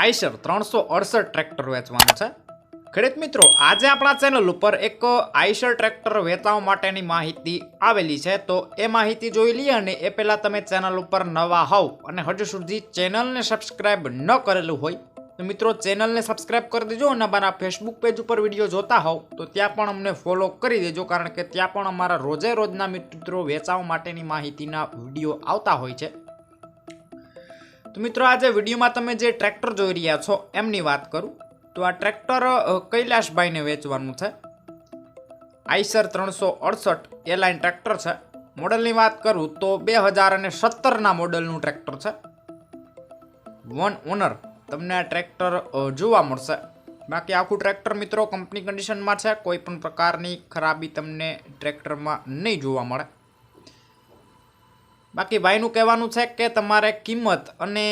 આઈશર ત્રણસો અડસઠ ટ્રેક્ટર વેચવાનું છે. ખેડૂત મિત્રો, આજે આપણા ચેનલ ઉપર એક આઈશર ટ્રેક્ટર વેચવા માટેની માહિતી આવેલી છે. તો એ માહિતી જોઈ લઈએ અને એ પહેલાં તમે ચેનલ ઉપર નવા હોવ અને હજુ સુધી ચેનલને સબસ્ક્રાઇબ ન કરેલું હોય, તો મિત્રો ચેનલને સબસ્ક્રાઇબ કરી દેજો અને અમારા ફેસબુક પેજ ઉપર વીડિયો જોતા હોવ, તો ત્યાં પણ અમને ફોલો કરી દેજો, કારણ કે ત્યાં પણ અમારા રોજે રોજના મિત્રો વેચાવા માટેની માહિતીના વીડિયો આવતા હોય છે. તો મિત્રો આજે વિડીયોમાં તમે જે ટ્રેક્ટર જોઈ રહ્યા છો, એમની વાત કરું. તો આ ટ્રેક્ટર કૈલાશભાઈને વેચવાનું છે. આઈસર ત્રણસો અડસઠ એ લાઇન ટ્રેક્ટર છે. મોડલની વાત કરું તો બે હજાર અને સત્તરના મોડલનું ટ્રેક્ટર છે. વન ઓનર તમને આ ટ્રેક્ટર જોવા મળશે. બાકી આખું ટ્રેક્ટર મિત્રો કંપની કન્ડિશનમાં છે. કોઈ પણ પ્રકારની ખરાબી તમને ટ્રેક્ટરમાં નહીં જોવા મળે. બાકી ભાઈનું કહેવાનું છે કે તમારે કિંમત અને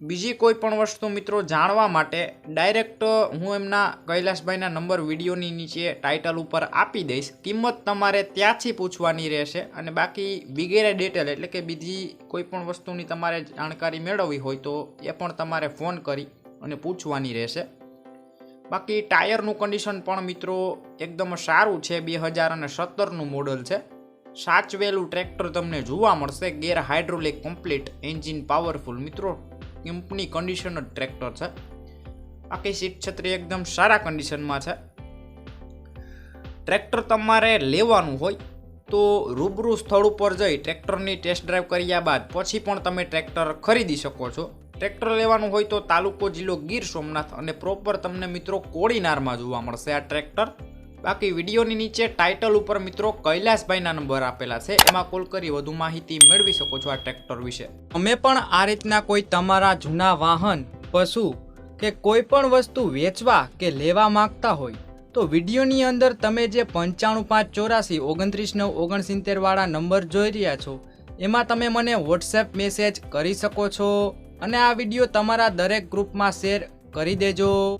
બીજી કોઈ પણ વસ્તુ મિત્રો જાણવા માટે ડાયરેક્ટ હું એમના કૈલાસભાઈના નંબર વિડીયોની નીચે ટાઇટલ ઉપર આપી દઈશ. કિંમત તમારે ત્યાંથી પૂછવાની રહેશે અને બાકી વગેરે ડિટેલ એટલે કે બીજી કોઈ પણ વસ્તુની તમારે જાણકારી મેળવવી હોય તો એ પણ તમારે ફોન કરી અને પૂછવાની રહેશે. બાકી ટાયરનું કન્ડિશન પણ મિત્રો એકદમ સારું છે, બે હજાર અને સત્તરનું મોડલ છે. સાચવેલું ટ્રેક્ટર તમને જોવા મળશે. Gear hydraulic, complete engine, powerful. મિત્રો, કંપની કન્ડિશન જ ટ્રેક્ટર છે. બાકી સીટ છત્રી એકદમ સારા કન્ડિશનમાં છે. ટ્રેક્ટર તમારે લેવાનું હોય તો રૂબરૂ સ્થળ ઉપર જઈ ટ્રેક્ટરની ટેસ્ટ ડ્રાઈવ કર્યા બાદ પછી પણ તમે ટ્રેક્ટર ખરીદી શકો છો. ટ્રેક્ટર લેવાનું હોય તો તાલુકો જિલ્લો ગીર સોમનાથ અને પ્રોપર તમને મિત્રો કોડીનારમાં જોવા મળશે આ ટ્રેક્ટર. બાકી વિડીયોની નીચે ટાઇટલ ઉપર મિત્રો કૈલાસભાઈના નંબર આપેલા છે, એમાં કોલ કરી વધુ માહિતી મેળવી શકો છો આ ટ્રેક્ટર વિશે. અમે પણ આ રીતના કોઈ તમારા જૂના વાહન, પશુ કે કોઈ પણ વસ્તુ વેચવા કે લેવા માંગતા હોય, તો વિડીયોની અંદર તમે જે પંચાણું પાંચ ચોરાસી ઓગણત્રીસ નવ ઓગણસિત્તેરવાળા નંબર જોઈ રહ્યા છો, એમાં તમે મને વોટ્સએપ મેસેજ કરી શકો છો અને આ વીડિયો તમારા દરેક ગ્રુપમાં શેર કરી દેજો.